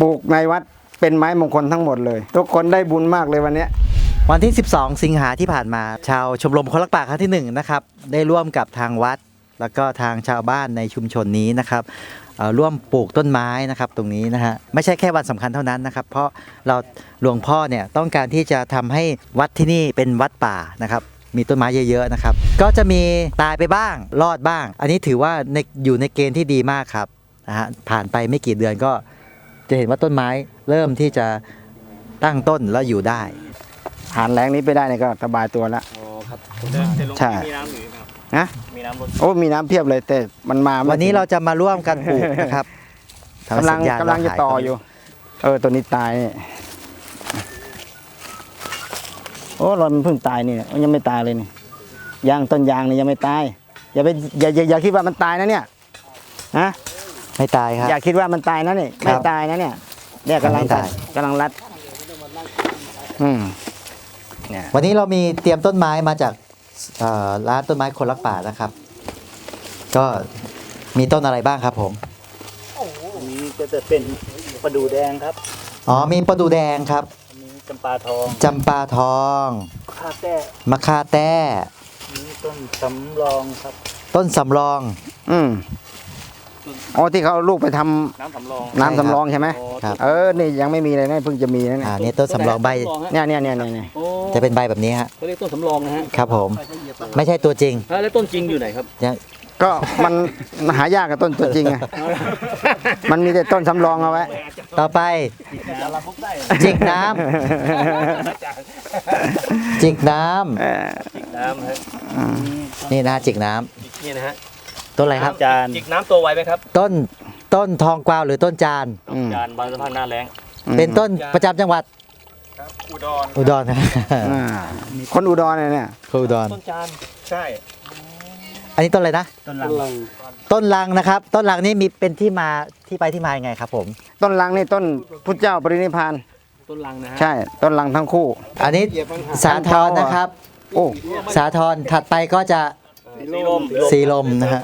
ปลูกในวัดเป็นไม้มงคลทั้งหมดเลย ทุกคนได้บุญมากเลยวันเนี้ย วันที่ 12 สิงหาที่ผ่านมา ชาวชมรมคนรักป่าครั้งที่ 1 นะครับ ได้ร่วมกับทางวัด แล้วก็ทางชาวบ้านในชุมชนนี้นะครับเอ่อร่วมปลูกต้นไม้นะครับตรงนี้นะฮะไม่ใช่แค่วันสำคัญเท่านั้นนะครับ เพราะเราหลวงพ่อเนี่ยต้องการที่จะทำให้วัดที่นี่เป็นวัดป่านะครับ มีต้นไม้เยอะๆนะครับ ก็จะมีตายไปบ้างรอดบ้าง อันนี้ถือว่าในอยู่ในเกณฑ์ที่ดีมากครับนะฮะผ่านไปไม่กี่เดือนก็ จะเห็นว่าต้นไม้เริ่มที่จะตั้งต้นแล้วอยู่ได้ผ่านแรงนี้ไปได้เนี่ยก็สบายตัวแล้ว อ๋อครับแต่แต่ลงใช่มีน้ำหรือครับนะมีน้ำรดโอ้มีน้ำเพียบเลยแต่มันมาไม่วันนี้เราจะมาร่วมกันปลูกนะครับกำลังทำสัญญาณกำลังจะว่าหายต่อไปอยู่ เออตัวนี้ตายนี่โอ้รอยมันเพิ่งตายนี่มันยังไม่ตายเลยนี่ยางต้นยางนี่ยังไม่ตายอย่าไปอย่าอย่าอย่าคิดว่ามันตายนะเนี่ยฮะ ไม่ตายครับ อย่าคิดว่ามันตายนะนี่ครัไม่บตายนะเนี่ยเนี่ยกำลังไม่ตาย กำลังรัด อืมเนี่ยวันนี้เรามีเตรียมต้นไม้มาจากเอ่อร้านต้นไม้คนรักป่านะครับ ก็มีต้นอะไรบ้างครับผมอันนี้ก็จะเป็นประดูแดงครับอ๋อมีประดูแดงครับอันนี้จำปาทองจำปาทองข้าแต้มะค่าแต้อันนี้ต้นสำรองครับต้นสำรอง อืม อ๋อที่เขาเอาลูกไปทำน้ำสำรองน้ำสำรองใช่ไหมอ๋อครับ เออนี่ยังไม่มีเลยนะเพิ่งจะมีนะเนี่ยอ่านี่ต้นสำรองใบต้นสำรองฮะเนี่ยเนี่ยเนี่ยเนี่ยเนี่ยโอ้จะเป็นใบแบบนี้ฮะเขาเรียกต้นสำรองนะฮะครับผม ไม่ใช่ตัวจริงอะแล้วต้นจริงอยู่ไหนครับ ยังก็มันมันหายากกับต้นตัวจริงไงมันมีแต่ต้นสำรองเอาไว้ต่อไปน้ำรับพกได้จิกน้ำจิกน้ำเออน้ำฮะนี่นะจิกน้ำนี่นะฮะ ต้นอะไรครับ จานจิกน้ำตัวไวไหมครับต้นต้นทองกวาวหรือต้นจาน อืมจานบางสะพานหน้าแรงเป็นต้นประจำจังหวัดอุดรอุดรนะอ่าคนอุดรเนี่ยเนี่ยอุดร ต้นจานใช่อันนี้ต้นอะไรนะ ต้นลังต้นลังนะครับ ต้นลังนี่มีเป็นที่มาที่ไปที่มายังไงครับผม ต้นลังนี่ต้นพุทธเจ้าปรินิพพานต้นลังนะฮะใช่ ต้นลังทั้งคู่ อันนี้สาทรนะครับ โอ้ สาทรถัดไปก็จะ สีลมสีลมนะฮะ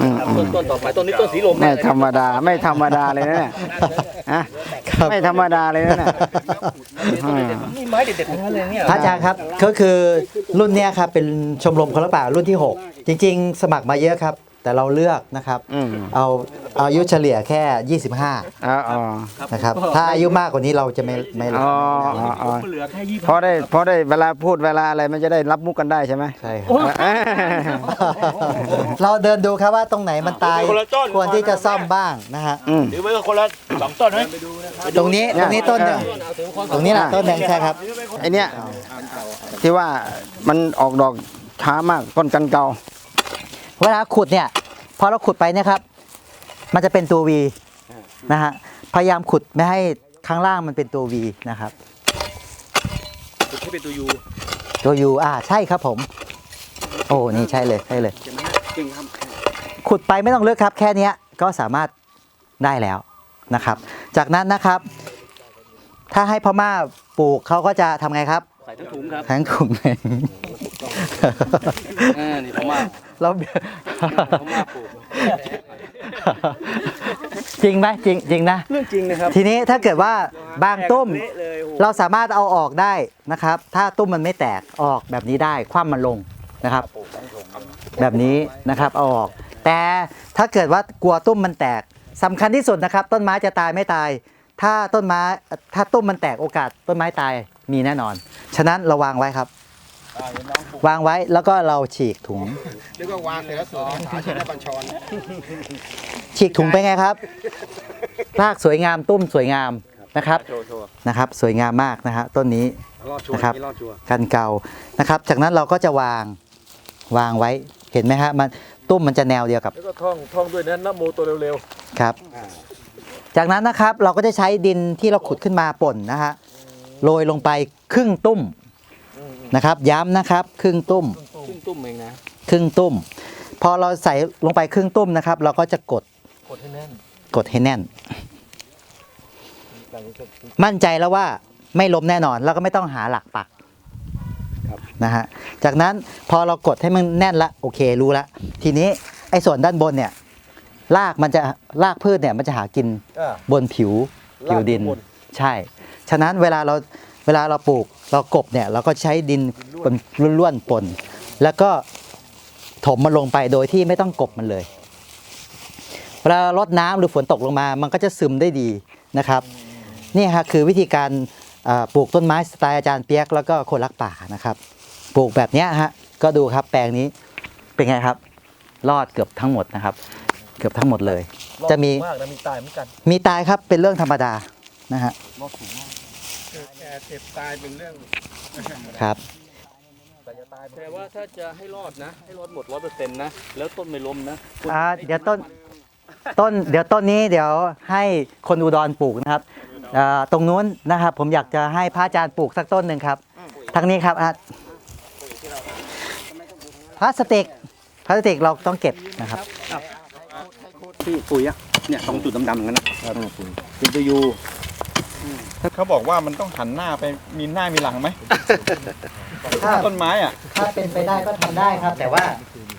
อืมครับอืต้มนต้นต่อไปต้นนี้ต้นสีลมไม่แน่เลยธรรมดาไม่ธรรมดาเลยนะเนี่ยฮะครับ ไม่ธรรมดาเลยนะเนี่ยอืมนี่ไม้เด็ดๆทั้งนั้นเลยเนี่ยพระอาจารย์ครับก็คือรุ่นเนี้ยครับเป็นชมรมคนละป่ารุ่นที่ 6 จริง ๆ สมัครมาเยอะครับ แต่เราเลือกนะครับ อืมเอาเอาอายุเฉลี่ยแค่ 25อ๋ออ๋อนะครับ ถ้าอายุมากกว่านี้เราจะไม่ไม่อ๋ออ๋ออ๋อเหลือแค่ยี่สิบพอได้พอได้เวลาพูดเวลาอะไรมันจะได้รับมุกกันได้ใช่ไหมใช่ครับเออเราเดินดูครับว่าตรงไหนมันตาย คนละต้น ควรที่จะซ่อมบ้างนะฮะ อืม หรือไม่ก็คนละสองต้นไหมตรงนี้ตรงนี้ต้นหนึ่งตรงนี้แหละต้นหนึ่งใช่ครับ ไอเนี้ยที่ว่ามันออกดอกช้ามากต้นกันเก่า เวลาขุดเนี่ยพอเราขุดไปเนะครับ มันจะเป็นตัว V นะฮะพยายามขุดไม่ให้ข้างล่างมันเป็นตัว V นะครับที่เป็นตัวยูตัว U อ่าใช่ครับผม โอ้นี่ใช่เลยใช่เลยใช่ไหมจริงครับขุดไปไม่ต้องเลือกครับ แค่เนี้ยก็สามารถได้แล้วนะครับ จากนั้นนะครับ ถ้าให้พ่อม่าปลูกเขาก็จะทำไงครับใส่ทั้งถุงครับทั้งถุงเลยอ่านี่ผม มาเราผมมาปลูกจริงไหมจริงจริงนะ เรื่องจริงนะครับ ทีนี้ถ้าเกิดว่าบางตุ้มเละเลยโอ้โห เราสามารถเอาออกได้นะครับ ถ้าตุ้มมันไม่แตกออกแบบนี้ได้คว่ำมันลงนะครับ แบบนี้นะครับเอาออก แต่ถ้าเกิดว่ากลัวตุ้มมันแตกสำคัญที่สุดนะครับ ต้นไม้จะตายไม่ตาย ถ้าต้นไม้ถ้าตุ้มมันแตกโอกาสต้นไม้ตายมีแน่นอน ฉะนั้นเราวางไว้ครับ วางไว้แล้วก็เราฉีกถุงนึกว่าวางเสร็จแล้วสวดคาถาชินบัญชรฉีกถุงไปนไงครับรากสวยงามตุ้มสวยงามนะครับโชว์โชว์นะครับ สวยงามมากนะฮะต้นนี้รอดชัวร์นะครับนี่รอดชัวร์กันเก่านะครับ จากนั้นเราก็จะวางวางไว้เห็นไหมฮะมันตุ้มมันจะแนวเดียวกับแล้วก็ท่องท่องด้วยนะนะโมตัวเร็วครับ จากนั้นนะครับเราก็จะใช้ดินที่เราขุดขึ้นมาป่นนะฮะโรยลงไปครึ่งตุ้ม นะครับ ย้ำนะครับ ครึ่งตุ้มๆขึ้นตุ้มเองนะครึ่งตุ้ม พอเราใส่ลงไปครึ่งตุ้มนะครับ เราก็จะกดกดให้แน่นกดให้แน่น แบบนี้ก็มั่นใจแล้วว่าไม่ล้มแน่นอน แล้วก็ไม่ต้องหาหลักปักนะฮะจากนั้นพอเรากดให้มันแน่นละโอเครู้ละทีนี้ไอ้ส่วนด้านบนเนี่ยรากมันจะรากพืชเนี่ยมันจะหากินอ่า บนผิวผิวดินใช่ ฉะนั้นเวลาเราเวลาเราปลูกเรากบเนี่ยเราก็ใช้ดินปนล้วนๆปนแล้วก็ถมมันลงไปโดยที่ไม่ต้องกบมันเลยเวลารดน้ำหรือฝนตกลงมา มันก็จะซึมได้ดีนะครับนี่ฮะคือวิธีการอ่าปลูกต้นไม้สไตล์อาจารย์เปียกแล้วก็คนรักป่านะครับ ปลูกแบบเนี้ยฮะก็ดูครับแปลงนี้เป็นไงครับ รอดเกือบทั้งหมดนะครับ เกือบทั้งหมดเลย จะมีมากนะมีตายเหมือนกัน มีตายครับเป็นเรื่องธรรมดานะฮะรอดสูงมาก แก่เจ็บตายเป็นเรื่องครับแต่จะตายแต่ว่าถ้าจะให้รอดนะ ให้รอดหมดร้อยเปอร์เซ็นต์นะ แล้วต้นไม่ล้มนะคุณอ่าเดี๋ยวต้นต้นเดี๋ยวต้นนี้เดี๋ยวให้คนอุดรปลูกนะครับอ่าตรงนู้นนะครับ ผมอยากจะให้พระอาจารย์ปลูกสักต้นหนึ่งครับทางนี้ครับอะพลาสติกพลาสติกเราต้องเก็บนะครับ ที่ปุ๋ยอะเนี่ยตรงจุดดำๆงั้นนะเป็นตัวยู เขาบอกว่ามันต้องหันหน้าไปมีหน้ามีหลังไหมถ้าต้นไม้อะ ถ้าเป็นไปได้ก็ทำได้ครับ แต่ว่า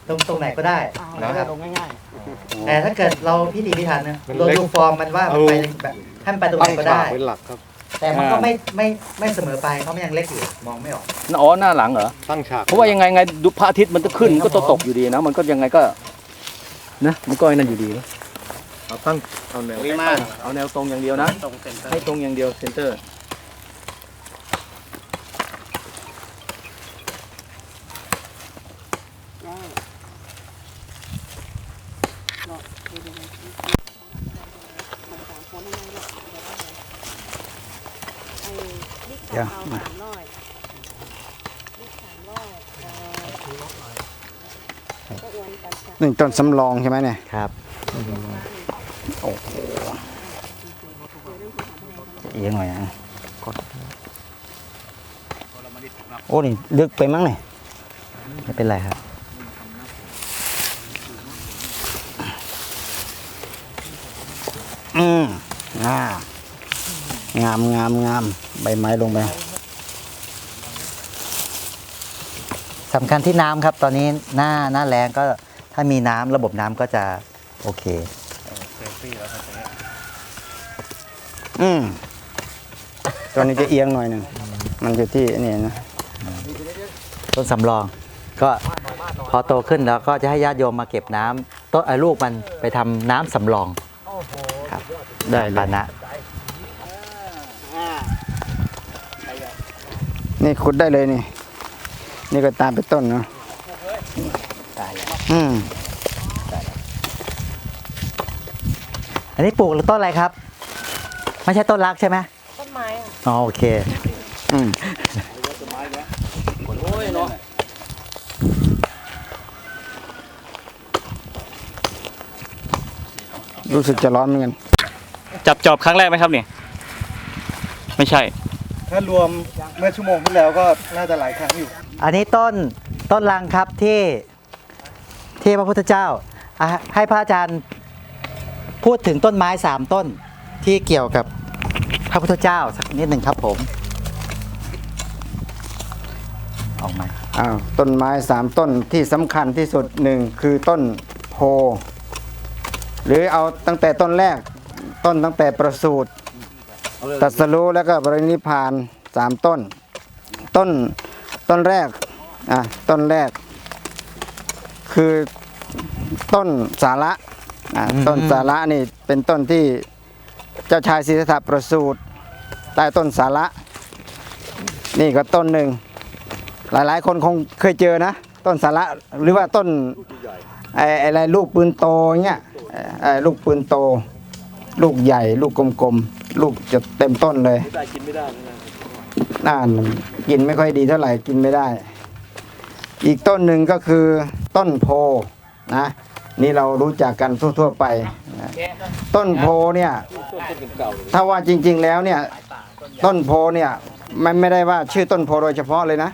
ตรงตรงไหนก็ได้นะครับลงง่ายแต่ถ้าเกิดเราพิถีพิถันนะเราดูฟอร์มมันว่ามันไปแบบให้มันไปตรงไหนก็ได้ เป็นหลักครับ แต่มันก็ไม่ไม่ไม่เสมอไปเพราะมันยังเล็กอยู่มองไม่ออก อ๋อหน้าหลังเหรอ ตั้งฉาก เพราะว่ายังไงไงดูพระอาทิตย์มันจะขึ้นมันก็ตกอยู่ดีนะ มันก็ยังไงก็นะมันก็ไอ้นั่นอยู่ดีนะเอา ตั้งเอาแนวเอาแนวตรงอย่างเดียวนะ ตรงเต็มให้ตรงอย่างเดียวเซนเตอร์เดี๋ยวมา นี่ต้นสำรองใช่ไหมเนี่ยครับ เอียงหน่อยนะโอ้นี่ลึกไปมั้งเนี่ยไม่เป็นไรครับอืมอ่างามงามงามใบไม้ลงไปสำคัญที่น้ำครับ ตอนนี้หน้าหน้าแรงก็ถ้ามีน้ำระบบน้ำก็จะโอเค อืมตัวนี้จะเอียงหน่อยหนึ่งมันอยู่ที่นี่นะต้นสำรอง ก็พอโตขึ้นแล้วก็จะให้ญาติโยมมาเก็บน้ำต้นไอ้ลูกมันไปทำน้ำสำรองครับได้เลปายนะนี่ขุดได้เลยนี่ นี่ก็ตามไปต้นเนาะอืม นนี้ปลูกต้นอะไรครับ ไม่ใช่ต้นรักใช่ไหมต้นไม้อะอ๋อโอเคอืมโอ้ยเนาะรู้สึกจะร้อนเหมือนกันจับจอบครั้งแรกไหมครับเนี่ยไม่ใช่ ถ้ารวมเมื่อชั่วโมงที่แล้วก็น่าจะหลายครั้งอยู่ อันนี้ต้นต้นลังครับที่ที่พระพุทธเจ้าอะให้พระอาจารย์ พูดถึงต้นไม้สามต้นที่เกี่ยวกับพระพุทธเจ้าสักนิดหนึ่งครับผมออกมาอ้าวต้นไม้สามต้นที่สำคัญที่สุดหนึ่งคือต้นโพ หรือเอาตั้งแต่ต้นแรกต้นตั้งแต่ประสูติตรัสรู้แล้วก็ปรินิพพานสามต้น ต้นต้นแรกอะต้นแรก คือต้นสาระ อะอืมต้นสาระนี่เป็นต้นที่เจ้าชายศรีสัตถะประสูติใต้ต้นสาระ นี่ก็ต้นหนึ่ง หลายๆ คนคงเคยเจอนะ ต้นสาระหรือว่าต้นไอ้อะไรลูกปืนโตเงี้ยไอ้ไอ้ลูกปืนโต ลูกใหญ่ ลูกกลมๆ ลูกจะเต็มต้นเลยได้กินไม่ได้นะน่านกินไม่ค่อยดีเท่าไหร่กินไม่ได้ อีกต้นหนึ่งก็คือต้นโพนะ นี่เรารู้จักกันทั่วๆไปนะต้นโพเนี่ยถ้าว่าจริง ๆแล้วเนี่ยต้นโพเนี่ยมันไม่ได้ว่าชื่อต้นโพโดยเฉพาะเลยนะ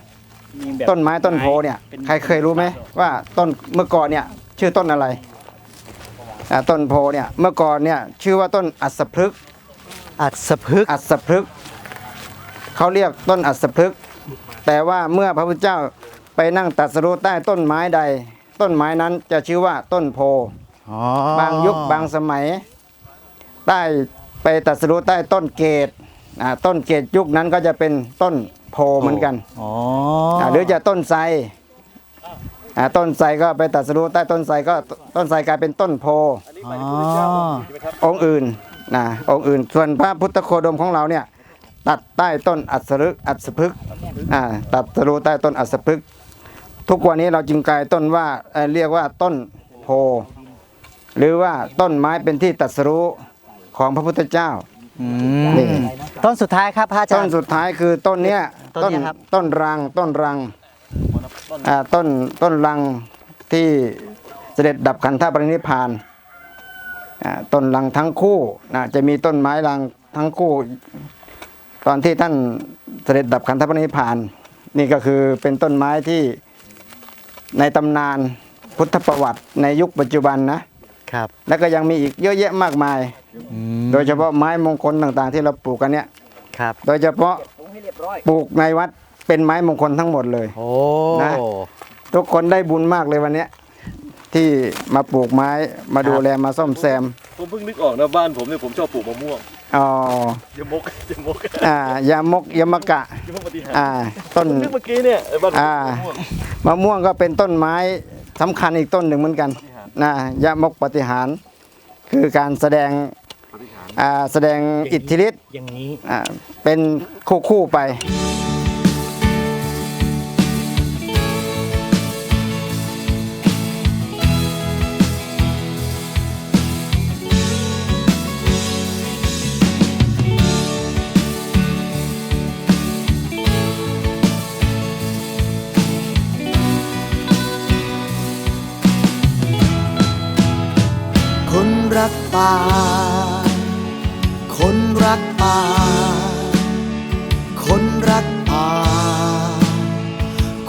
มีแบบต้นไม้ต้นโพเนี่ยใครเคยรู้ไหมว่าต้นเมื่อก่อนเนี่ยชื่อต้นอะไรอ่าต้นโพเนี่ยเมื่อก่อนเนี่ยชื่อว่าต้นอัศพฤกษ์อัศพฤกษ์อัศพฤกษ์เขาเรียกต้นอัศพฤกษ์แต่ว่าเมื่อพระพุทธเจ้าไปนั่งตรัสรู้ใต้ต้นไม้ใด ต้นไม้นั้นจะชื่อว่าต้นโพ อ๋อบางยุคบางสมัย ได้ไปไปตัดสรู้ใต้ต้นเกตอ่าต้นเกตยุคนั้นก็จะเป็นต้นโพเหมือนกันอ๋ออ่าหรือจะต้นไทรอ่าต้นไทรก็ไปตัดสรู้ใต้ต้นไทรก็ต้นไทรกลายเป็นต้นโพอ๋อองค์อื่นนะองค์อื่น ส่วนพระพุทธโคดมของเราเนี่ย ตัดใต้ต้นอัศรึอัศพฤกษ์อ่าตัดสรู้ใต้ต้นอัศพฤกษ์ ทุกวันนี้เราจึงกลายต้นว่าเอ่อเรียกว่าต้นโพหรือว่าต้นไม้เป็นที่ตัดสรู้ของพระพุทธเจ้า อืมนี่ต้นสุดท้ายครับพระอาจาต้รนย์ สุดท้ายคือต้นเนี้ยต้นเนี้ยครับ ต้นรังต้นรังอ่าต้นต้นรังที่เสด็จดับขันธปรินิพพานอ่าต้นรังทั้งคู่นะจะมีต้นไม้รังทั้งคู่ ตอนที่ท่านเสด็จดับขันธปรินิพพาน นี่ก็คือเป็นต้นไม้ที่ ในตำนานพุทธประวัติในยุคปัจจุบันนะครับแล้วก็ยังมีอีกเยอะแยะมากมาย อืมโดยเฉพาะไม้มงคลต่างๆ ที่เราปลูกกันเนี่ย ครับ โดยเฉพาะปลูกในวัดเป็นไม้มงคลทั้งหมดเลย โอ้ นะ ทุกคนได้บุญมากเลยวันเนี้ยที่มาปลูกไม้มาดูแลมาซ่อมแซม ผมเพิ่งนึกออกนะบ้านผมเนี่ยผมชอบปลูกมะม่วง อ๋อยมกยมกอ่ายามกยมกะยมกปฏิหารอ่าต้นนึกเมื่อกี้เนี่ยไอ้บ้านผมอ่าปลูกมะม่วงมะม่วงก็เป็นต้นไม้สำคัญอีกต้นหนึ่งเหมือนกันนะยามกปฏิหารคือการแสดงอ่าแสดงอิทธิฤทธิ์อย่างนี้อ่าเป็นคู่คู่ๆไป รักป่า คนรักป่า คนรักป่า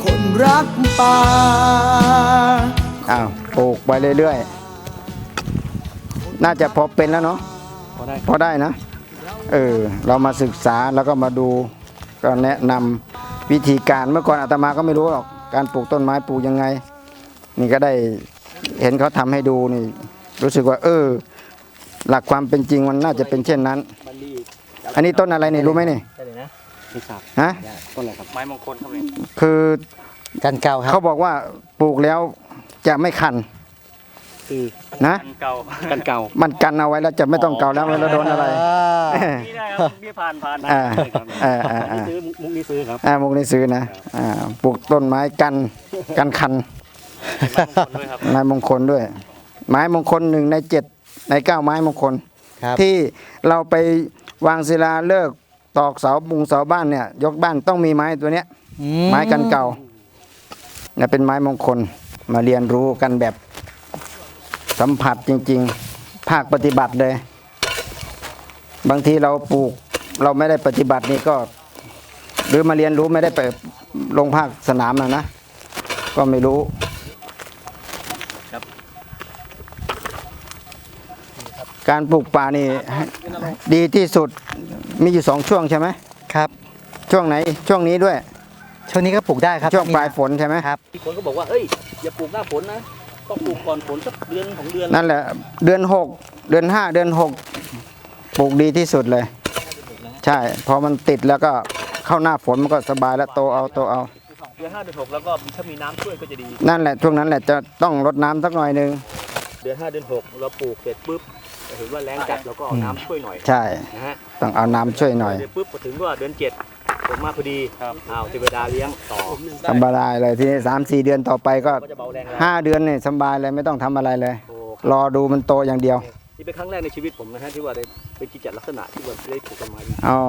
คนรักป่า อ้าวปลูกไปเรื่อยๆ น่าจะพอเป็นแล้วเนาะ พอได้พอได้นะ เออ เรามาศึกษาแล้วก็มาดูก็แนะนำวิธีการเมื่อก่อนอาตมาก็ไม่รู้หรอก การปลูกต้นไม้ปลูกยังไง นี่ก็ได้เห็นเขาทำให้ดูนี่ รู้สึกว่า เออ หลักความเป็นจริงมันน่าจะเป็นเช่นนั้นอันนี้ต้นอะไรนี่รู้ไหมนี่ได้เลยนะไม่ทราบฮะต้นอะไรครับไม้มงคลครับเองคือกันเก่าครับเขาบอกว่าปลูกแล้วจะไม่คันคือนะเก่ากันเก่ามันกันเอาไว้แล้วจะไม่ต้องเกาแล้วเวลาโดนอะไร นี่ได้ครับพี่ผ่านผ่านอ่าอ่าอ่าอ่า ซื้อมุกนี้ซื้อครับอ่ามุกนี้ซื้อนะอ่าปลูกต้นไม้กันกันคันด้วยครับไม้มงคลด้วย ไม้มงคลหนึ่งในเจ็ดในเก้าไม้มงคล ครับ ที่เราไปวางศิลาเลิกษ์ตอกเสาบุงเสาบ้านเนี่ย ยกบ้านต้องมีไม้ตัวเนี้ย อืไม้กันเก่าเนี่ยเป็นไม้มงคลมาเรียนรู้กันแบบสัมผัสจริง ๆ ภาคปฏิบัติเลย บางทีเราปลูกเราไม่ได้ปฏิบัตินี่ก็ หรือมาเรียนรู้ไม่ได้ไปลงภาคสนามนะนะ ก็ไม่รู้ การปลูกป่านี่ดีที่สุดมีอยู่สองช่วงใช่ไหมครับ ช่วงไหนช่วงนี้ด้วย ช่วงนี้ก็ปลูกได้ครับช่วงปลายฝนใช่ไหมครับที่คนก็บอกว่าเอ้ยอย่าปลูกหน้าฝนนะต้องปลูกก่อนฝนสักเดือนของเดือนนั่นแหละเดือนหกเดือนห้าเดือนหกปลูกดีที่สุดเลย ใช่พอมันติดแล้วก็เข้าหน้าฝนมันก็สบายแล้วโตเอาโตเอาเดือนห้าเดือนหกแล้วก็ถ้ามีน้ำช่วยก็จะดี นั่นแหละช่วงนั้นแหละจะต้องรดน้ำสักหน่อยหนึงเดือนห้าเดือนหกเราปลูกเสร็จปุ๊บจะ เห็นว่าแรงจัดเราก็เอาน้ำช่วยหน่อยใช่ นะฮะต้องเอาน้ำช่วยหน่อยเดือนปุ๊บพอถึงว่าเดือนเจ็ดฝนมาพอดีอ้าวเทวดาเลี้ยงต่อสบายเลยทีนี้สามสี่เดือนต่อไปก็ก็จะเบาแรงแล้วห้าเดือนเนี่ยสบายเลยไม่ต้องทำอะไรเลย โอ้รอดูมันโตอย่างเดียวนี่เป็นครั้งแรกในชีวิตผมนะฮะที่ว่าได้เป็นกิจลักษณะที่ว่าได้ปลูกต้นไม้จริงอ๋อ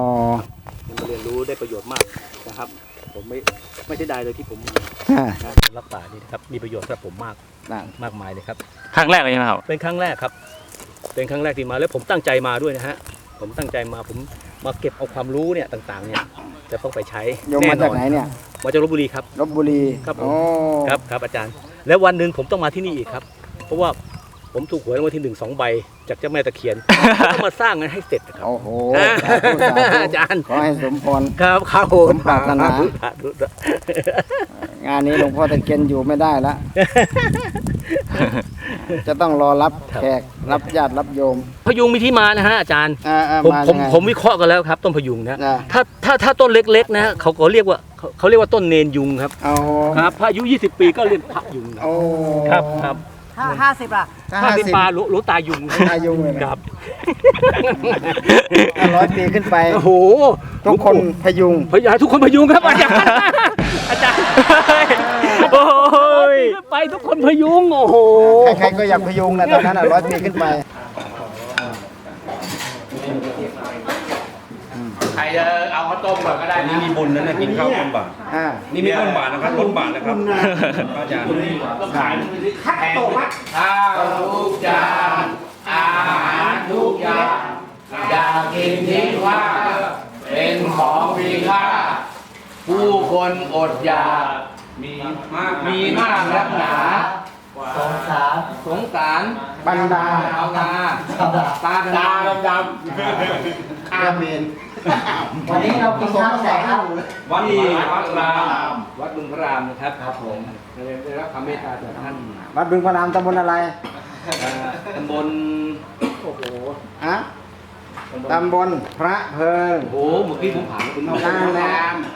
มันมาเรียนรู้ได้ประโยชน์มากนะครับ ผมไม่ไม่ใช่ได้เลยที่ผมมีอ่านะรักป่านี่นะครับมีประโยชน์สำหรับผมมากนั่นมากมายเลยครับ ครั้งแรกเลยใช่ไหมครับ เป็นครั้งแรกครับ เป็นครั้งแรกที่มาแล้วผมตั้งใจมาด้วยนะฮะผมตั้งใจมาผมมาเก็บเอาความรู้เนี่ยต่างๆเนี่ยจะต้องไปใช้โยมมาจากไหนเนี่ยมาจากลบบุรีครับ ลบบุรีครับผม โอ้ครับครับอาจารย์ แล้ววันหนึ่งผมต้องมาที่นี่อีกครับ เพราะว่าผมถูกหวยรางวัลที่หนึ่งสองใบ จากเจ้าแม่ตะเคียน ต้องมาสร้างให้เสร็จนะครับ โอ้โหอ่าสาธุสาธุอาจารย์ ขอให้สมพร ครับครับผมสมปรารถนา สธุสาธุงานนี้หลวงพ่อตะเกียนอยู่ไม่ได้ละ จะต้องรอรับแขกรับญาติรับโยมพยุงมีที่มานะฮะอาจารย์อ่าอ่าผมมาผมยังไง ผมวิเคราะห์กันแล้วครับ ต้นพยุงนะอ่า ถ้าถ้าถ้าต้นเล็กๆนะฮะเขาก็เรียกว่าเขาเขาเรียกว่าต้นเนนยุงครับเอาครับพระอายุ 20 ปีก็เรียกพระยุงครับโอ้ครับครับห้าห้าสิบล่ะ ถ้าถ้าห้าเป็นสิบ ปลาหลวหลวงตายุงอายุเลยนะ ครับถ้าร้อยปีขึ้นไป โอ้โห ทุกคนพยุง พยายทุกคนพยุงครับอาจารย์ อาจารย์โอ้ ยไปทุกคนพยุง โอ้โห ใครๆก็อยากพยุงนะตอนนั้นร้อยปีขึ้นไป ใครจะเอาข้าวต้มก่อนก็ได้นี่มีบุญนะเนี่ยกินข้าวต้มบาทอ่า นี่มีต้นบาทนะครับล้นบาทนะครับอาจารย์ต้องขายข้าวต้มข้าวทุกจานอาหารทุกอย่างอย่ากินทิ้งคว้างเป็นของมีค่าผู้คนอดอยาก มีมากมีมากนักหนาสงสารสงสารบันดาเอางาตาดำดำอาเมนวันนี้เรากินข้าวแสงครับวัดวัดรามวัดบึงพระรามนะครับครับผมได้รับคำเมตตาจากท่านวัดบึงพระรามตำบลอะไรเอ่อตำบลโอ้โหอะ ตำบลพระเพิง โอ้โหเมื่อกี้ผมผ่านคุณนางแหละ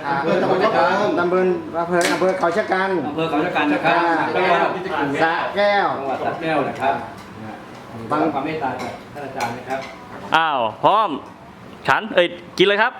อ่าตำบลพระเพิงตำบลพระเพิงอำเภอเขาชะกันอำเภอเขาชะกันนะครับอ่าสระแก้วจังหวัดสระแก้วนะครับฟังความเมตตาจากท่านอาจารย์นะครับ อ้าว พร้อม ฉัน เอ้ย กินเลยครับ